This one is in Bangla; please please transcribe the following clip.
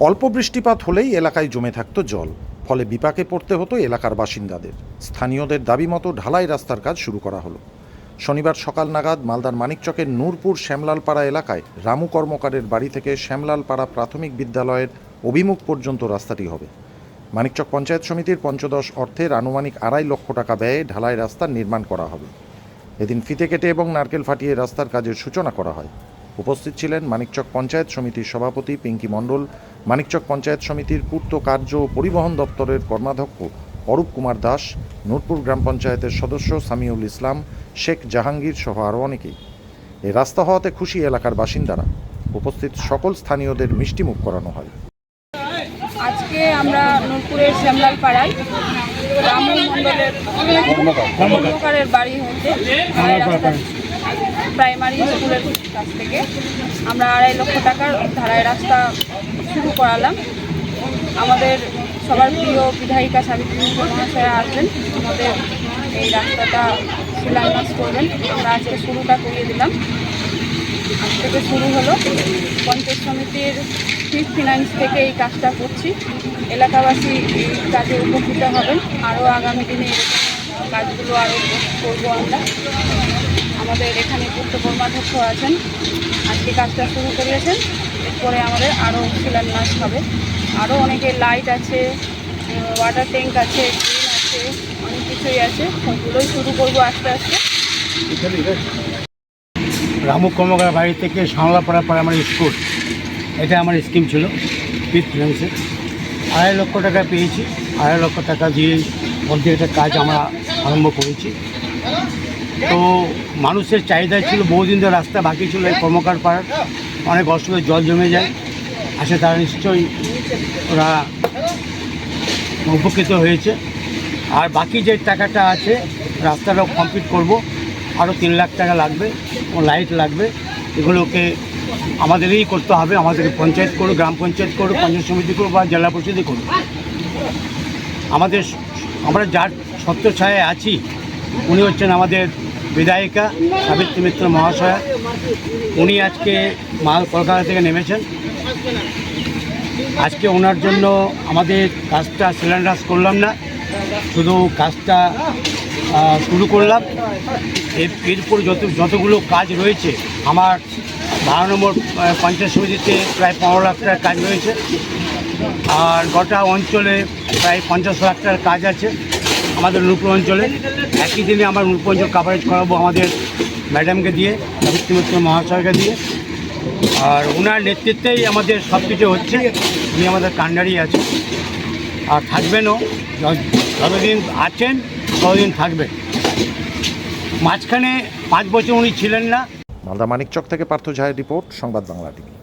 অল্প বৃষ্টিপাত হলেই এলাকায় জমে থাকত জল। ফলে বিপাকে পড়তে হতো এলাকার বাসিন্দাদের। স্থানীয়দের দাবি মতো ঢালাই রাস্তার কাজ শুরু করা হলো। শনিবার সকাল নাগাদ মালদার মানিকচকের নূরপুর শ্যামলালপাড়া এলাকায় রামু কর্মকারের বাড়ি থেকে শ্যামলালপাড়া প্রাথমিক বিদ্যালয়ের অভিমুখ পর্যন্ত রাস্তাটি হবে। মানিকচক পঞ্চায়েত সমিতির পঞ্চদশ অর্থের আনুমানিক আড়াই লক্ষ টাকা ব্যয়ে ঢালাই রাস্তার নির্মাণ করা হবে। এদিন ফিতে কেটে এবং নারকেল ফাটিয়ে রাস্তার কাজের সূচনা করা হয়। উপস্থিত ছিলেন মানিকচক পঞ্চায়েত সমিতির সভাপতি পিঙ্কি মণ্ডল মানিকচক পঞ্চায়েত সমিতির পূর্ত কার্য ও পরিবহন দপ্তরের কর্মাধ্যক্ষ অরূপ কুমার দাস নূরপুর গ্রাম পঞ্চায়েতের সদস্য সামিউল ইসলাম শেখ জাহাঙ্গীর সহ আরও অনেকেই। এই রাস্তা হওয়াতে খুশি এলাকার বাসিন্দারা। উপস্থিত সকল স্থানীয়দের মিষ্টিমুখ করানো হয়। আজকে আমরা নূরপুরের শ্যামলাল পাড়ায় রামু মণ্ডলের কর্মকারের বাড়ি হচ্ছে প্রাইমারি স্কুলের কাছ থেকে। আমরা আড়াই লক্ষ টাকার ধারায় রাস্তা শুরু করালাম। আমাদের সবার প্রিয় বিধায়িকা সাবিত্রী মহাশয়া আসবেন। আমাদের এই রাস্তাটা শিলান্যাস করবেন। আমরা আজকে শুরুটা করিয়ে দিলাম। আজ থেকে শুরু হলো। পঞ্চায়েত সমিতির ফিফ ফিনান্স থেকে এই কাজটা করছি। এলাকাবাসী এই কাজে উপকৃত হবেন। আরও আগামী দিনে এরকম কাজগুলো আরও করব আমরা। আমাদের এখানে পূর্ত কর্মাধ্যক্ষ আছেন। আজকে কাজটা শুরু করিয়েছেন। এরপরে আমাদের আরও শিলান্যাস হবে। আরও অনেকে লাইট আছে, ওয়াটার ট্যাঙ্ক আছে গ্রিন আছে, অনেক কিছুই আছে। সবগুলোই শুরু করব আস্তে আস্তে। রামু কর্মকার বাড়ি থেকে সামলাপাড়া প্রাইমারি স্কুল। এটা আমার স্কিম ছিল উইথ ফিনান্সের আড়াই লক্ষ টাকা পেয়েছি। আড়াই লক্ষ টাকা দিয়ে অর্ধেকটা কাজ আমরা আরম্ভ করেছি। তো মানুষের চাহিদা ছিল বহুদিন ধরে রাস্তা বাকি ছিল, এই কর্মকার পাড়ার। অনেক অসুবিধা জল জমে যায়। আসে তারা নিশ্চয়ই ওরা উপকৃত হয়েছে। আর বাকি যে টাকাটা আছে, রাস্তাটাও কমপ্লিট করব। আরও তিন লাখ টাকা লাগবে ও লাইট লাগবে। এগুলোকে আমাদেরই করতে হবে, আমাদেরকে পঞ্চায়েত করুক, গ্রাম পঞ্চায়েত করুক, পঞ্চায়েত সমিতি করুক বা জেলা পরিষদই করুক। আমাদের আমরা যার ছত্র ছায় আছি, উনি হচ্ছেন আমাদের বিধায়িকা সাবিত্রী মিত্র মহাশয়া, উনি আজকে মাল কলকাতা থেকে নেমেছেন। আজকে ওনার জন্য আমাদের কাজটা সিলিন্ডার করলাম না, শুধু কাজটা শুরু করলাম। এরপর যত, যতগুলো কাজ রয়েছে, আমার বারো নম্বর পঞ্চায়েত সমিতিতে প্রায় পনেরো লাখ টাকার কাজ রয়েছে। আর গোটা অঞ্চলে প্রায় পঞ্চাশ লাখ টাকার কাজ আছে। আমাদের নূপুর অঞ্চলে একই দিনে আমরা নূপুর অঞ্চল কাভারেজ করাবো আমাদের ম্যাডামকে দিয়ে মিত্র মহাশয়কে দিয়ে। আর ওনার নেতৃত্বেই আমাদের সব কিছু হচ্ছে। উনি আমাদের কান্ডারি আছে আর থাকবেনও। যতদিন আছেন, ততদিন থাকবেন। মাঝখানে পাঁচ বছর উনি ছিলেন না। মালদা মানিকচক থেকে পার্থ ঝায়ের রিপোর্ট, সংবাদ বাংলা টিভি।